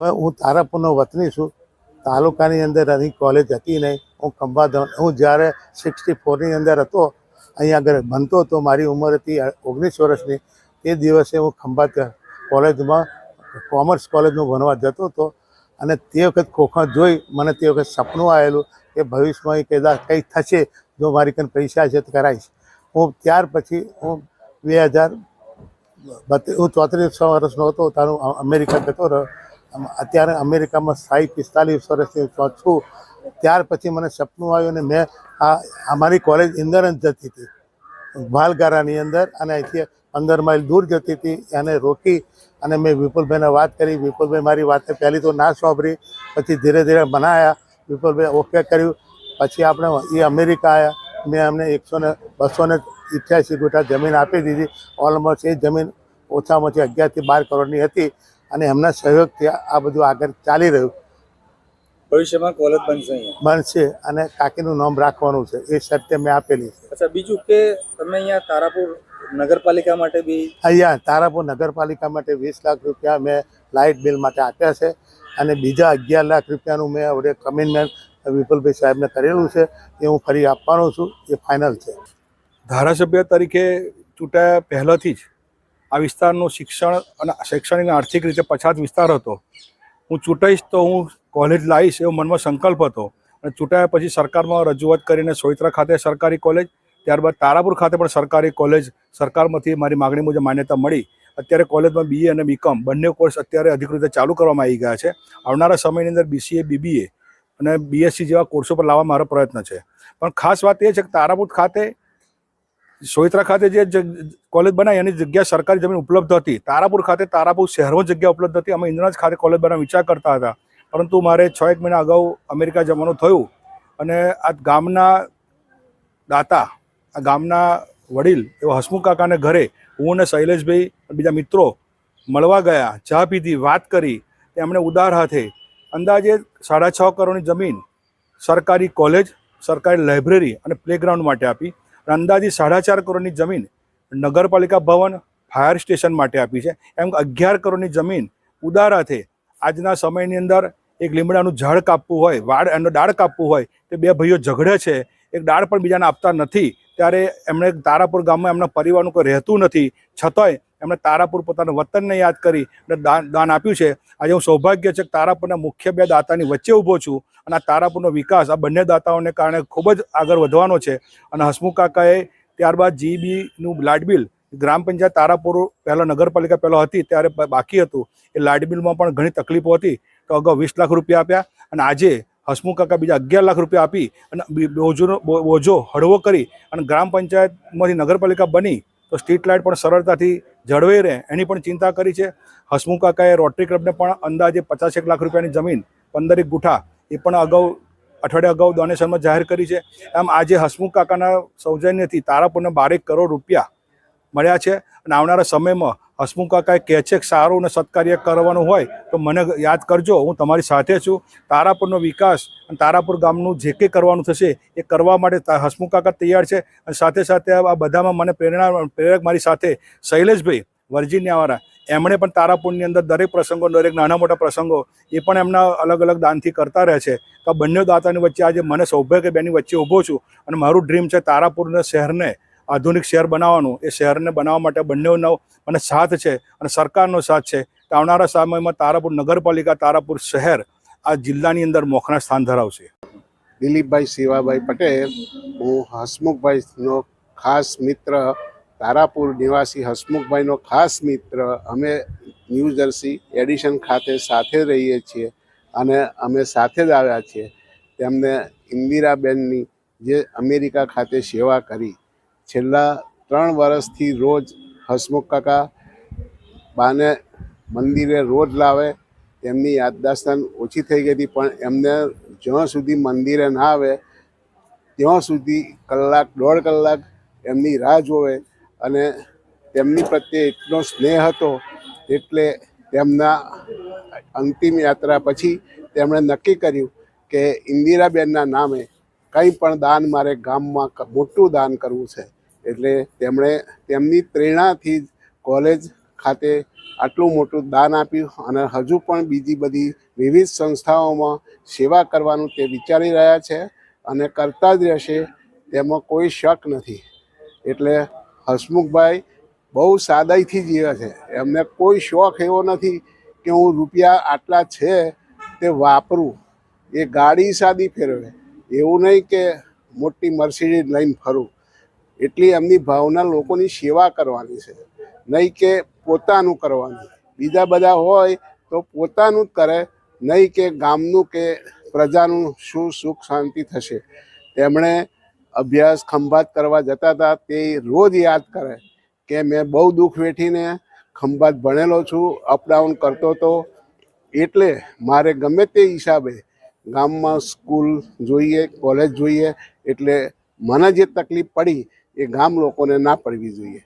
હું તારાપુરનો વતની છું. તાલુકાની અંદર અહીં કોલેજ હતી નહીં. હું ખંભાત હું જ્યારે સિક્સટી ફોરની અંદર હતો, અહીંયા આગળ ભણતો હતો, મારી ઉંમર હતી ઓગણીસ વર્ષની, તે દિવસે હું ખંભાત કોલેજમાં કોમર્સ કોલેજમાં ભણવા જતો હતો. અને તે વખત ખોખા જોઈ, મને તે વખત સપનું આવેલું કે ભવિષ્યમાં કદાચ કંઈ થશે જો મારી કંઈ પૈસા છે તો કરાવીશ હું ત્યાર પછી હું બે હજાર હું ચોત્રીસ વર્ષનો હતો, તારું અમેરિકા જતો રહ્યો. અત્યારે અમેરિકામાં સાઈ પિસ્તાલીસ વર્ષથી છું. ત્યાર પછી મને સપનું આવ્યું અને મેં આ અમારી કોલેજ ઇન્દર જ જતી હતી. ભાલગારાની અંદર અને અહીંથી પંદર માઇલ દૂર જતી હતી. એને રોકી અને મેં વિપુલભાઈને વાત કરી. વિપુલભાઈ મારી વાતને પહેલી તો ના સાંભળી, પછી ધીરે ધીરે બનાવ્યા વિપુલભાઈ ઓકે કર્યું. પછી આપણે એ અમેરિકા આવ્યા મેં અમને એકસો ને બસો ને ઇઠ્યાસી ગુઠા જમીન આપી દીધી. ઓલમોસ્ટ એ જમીન ઓછામાં ઓછી અગિયારથી બાર કરોડની હતી. અને એમના સહયોગથી આ બધું આગળ ચાલી રહ્યું. ભવિષ્યમાં કોલેજ બનશે અહીંયા? બનશે અને કાકીનું નામ રાખવાનું છે. એ શરતે મેં આપેલી છે. અચ્છા બીજું કે તમે અહીંયા તારાપુર નગરપાલિકા માટે બી અહીંયા તારાપુર નગરપાલિકા માટે વીસ લાખ રૂપિયા મેં લાઇટ બિલ માટે આપ્યા છે અને બીજા અગિયાર લાખ રૂપિયાનું મેં હવે કમિટમેન્ટ વિપુલભાઈ સાહેબને કરેલું છે. એ હું ફરી આપવાનો છું. એ ફાઇનલ છે. ધારાસભ્ય તરીકે ચૂંટાયા પહેલાંથી જ? આ વિસ્તારનું શિક્ષણ અને શૈક્ષણિક આર્થિક રીતે પછાત વિસ્તાર હતો. હું ચૂંટાઈશ તો હું કોલેજ લાવીશ એવો મનમાં સંકલ્પ હતો. અને ચૂંટાયા પછી સરકારમાં રજૂઆત કરીને સોયત્રા ખાતે સરકારી કોલેજ ત્યારબાદ તારાપુર ખાતે પણ સરકારી કોલેજ સરકારમાંથી મારી માગણી મુજબ માન્યતા મળી. અત્યારે કોલેજમાં બીએ અને બીકોમ બંને કોર્સ અત્યારે અધિકૃત રીતે ચાલુ કરવામાં આવી ગયા છે. આવનારા સમયની અંદર બીસીએ બીબીએ અને બીએસસી જેવા કોર્સો પર લાવવા મારો પ્રયત્ન છે. પણ ખાસ વાત એ છે કે તારાપુર ખાતે સોયત્રા ખાતે જે કોલેજ બનાવી એની જગ્યા સરકારી જમીન ઉપલબ્ધ હતી. તારાપુર ખાતે તારાપુર શહેરમાં જગ્યા ઉપલબ્ધ હતી. અમે ઇન્દ્રનાથ ખાતે કોલેજ બનાવવા વિચાર કરતા હતા. પરંતુ મારે છ એક મહિના અગાઉ અમેરિકા જવાનું થયું અને આ ગામના દાતા, આ ગામના વડીલ એવા હસમુખ કાકાને ઘરે હું અને શૈલેષભાઈ બીજા મિત્રો મળવા ગયા, ચા પીધી, વાત કરી. તેમણે ઉદાર હાથે અંદાજે સાડા છ કરોડની જમીન સરકારી કોલેજ, સરકારી લાઇબ્રેરી અને પ્લેગ્રાઉન્ડ માટે આપી. અંદાજે સાડા ચાર કરોડની જમીન નગરપાલિકા ભવન, ફાયર સ્ટેશન માટે આપી છે. એમ અગિયાર કરોડની જમીન ઉદારાથી આજના સમયની અંદર એક લીમડાનું ઝાડ કાપવું હોય, વાડ એનો ડાળ કાપવું હોય, તે બે ભાઈઓ ઝઘડે છે, એક ડાળ પણ બીજાને આપતા નથી, ત્યારે એમણે તારાપુર ગામમાં એમના પરિવારનું કોઈ રહેતું નથી. છતાંય એમણે તારાપુર પોતાના વતનને યાદ કરી અને દાન દાન આપ્યું છે. આજે હું સૌભાગ્ય છે કે તારાપુરના મુખ્ય બે દાતાની વચ્ચે ઊભો છું અને આ તારાપુરનો વિકાસ આ બંને દાતાઓને કારણે ખૂબ જ આગળ વધવાનો છે. અને હસમુખ કાકાએ ત્યારબાદ જીબીનું બ્લાડ બિલ, ગ્રામ પંચાયત તારાપુર, પહેલાં નગરપાલિકા પહેલાં હતી, ત્યારે બાકી હતું. એ લાઇટ બિલમાં પણ ઘણી તકલીફો હતી. તો અગાઉ વીસ લાખ રૂપિયા આપ્યા અને આજે હસમુખ કાકા બીજા અગિયાર લાખ રૂપિયા આપી અને બોજોનો બોજો હળવો કરી અને ગ્રામ પંચાયતમાંથી નગરપાલિકા બની તો સ્ટ્રીટ લાઇટ પણ સરળતાથી જળવાઈ રહે, એની પણ ચિંતા કરી છે. હસમુખ કાકાએ રોટરી ક્લબને પણ અંદાજે પચાસેક લાખ રૂપિયાની જમીન, પંદરેક ગુઠા, એ પણ અગાઉ, અઠવાડિયા અગાઉ ડોનેશનમાં જાહેર કરી છે. આમ આજે હસમુખ કાકાના સૌજન્યથી તારાપુરને બારેક કરોડ રૂપિયા મળ્યા છે. અને આવનારા સમયમાં હસમુખ કાકાએ કહે છે કે સારું અને સત્કાર્ય કરવાનું હોય તો મને યાદ કરજો, હું તમારી સાથે છું. તારાપુરનો વિકાસ અને તારાપુર ગામનું જે કંઈ કરવાનું થશે એ કરવા માટે હસમુખ કાકા તૈયાર છે. અને સાથે સાથે આ બધામાં મને પ્રેરણા, પ્રેરક મારી સાથે શૈલેષભાઈ વર્જિનિયાવાળા, એમણે પણ તારાપુરની અંદર દરેક પ્રસંગો, દરેક નાના મોટા પ્રસંગો એ પણ એમના અલગ અલગ દાનથી કરતા રહે છે. તો બંને દાતાની વચ્ચે આજે મને સૌભાગ્ય બેની વચ્ચે ઊભો છું. અને મારું ડ્રીમ છે તારાપુરના શહેરને આધુનિક શહેર બનાવવાનું, એ શહેરને બનાવવા માટે બંનેનો મને સાથ છે અને સરકારનો સાથ છે. તો આવનારા સમયમાં તારાપુર નગરપાલિકા, તારાપુર શહેર આ જિલ્લાની અંદર મોખના સ્થાન ધરાવશે. દિલીપભાઈ શિવાભાઈ પટેલ, હું હસમુખભાઈનો ખાસ મિત્ર, તારાપુર નિવાસી હસમુખભાઈનો ખાસ મિત્ર. અમે ન્યૂ જર્સી એડિશન ખાતે સાથે રહીએ છીએ અને અમે સાથે જ આવ્યા છીએ. તેમને ઇન્દિરાબેનની જે અમેરિકા ખાતે સેવા કરી. છેલ્લા ત્રણ વર્ષથી રોજ હસમુખ કાકા બાને મંદિરે રોજ લાવે તેમની યાદદાસ્તન ઓછી થઈ ગઈ હતી, પણ એમને જ્યાં સુધી મંદિરે ના આવે, ત્યાં સુધી કલાક, દોઢ કલાક એમની રાહ જોવે અને તેમની પ્રત્યે એટલો સ્નેહ હતો, એટલે તેમના અંતિમ યાત્રા પછી તેમણે નક્કી કર્યું કે ઇન્દિરાબેનના નામે કંઈ પણ દાન મારે ગામમાં મોટું દાન કરવું છે. એટલે તેમણે તેમની પ્રેરણાથી જ કોલેજ ખાતે આટલું મોટું દાન આપ્યું અને હજુ પણ બીજી બધી વિવિધ સંસ્થાઓમાં સેવા કરવાનું તે વિચારી રહ્યા છે અને કરતા જ રહેશે તેમાં કોઈ શક નથી. એટલે હસમુખભાઈ બહુ સાદાઈથી જીવે છે. એમને કોઈ શોખ એવો નથી કે હું રૂપિયા આટલા છે તે વાપરું. એ ગાડી સાદી ફેરવે. એવું નહીં કે મોટી મર્સિડીઝ લઈને ફરું. એટલી એમની ભાવના લોકોની સેવા કરવાની છે. નહીં કે પોતાનું કરવાનું. બીજા બધા હોય તો પોતાનું જ કરે, નહીં કે ગામનું કે પ્રજાનું શું સુખ શાંતિ થશે. તેમણે અભ્યાસ ખંભાત કરવા જતા હતા, તે રોજ યાદ કરે કે મેં બહુ દુઃખ વેઠીને ખંભાત ભણેલો છું અપડાઉન કરતો હતો એટલે મારે ગમે તે હિસાબે ગામમાં સ્કૂલ જોઈએ કોલેજ જોઈએ, એટલે મને જે તકલીફ પડી એ ગામ લોકોને ના પડવી જોઈએ.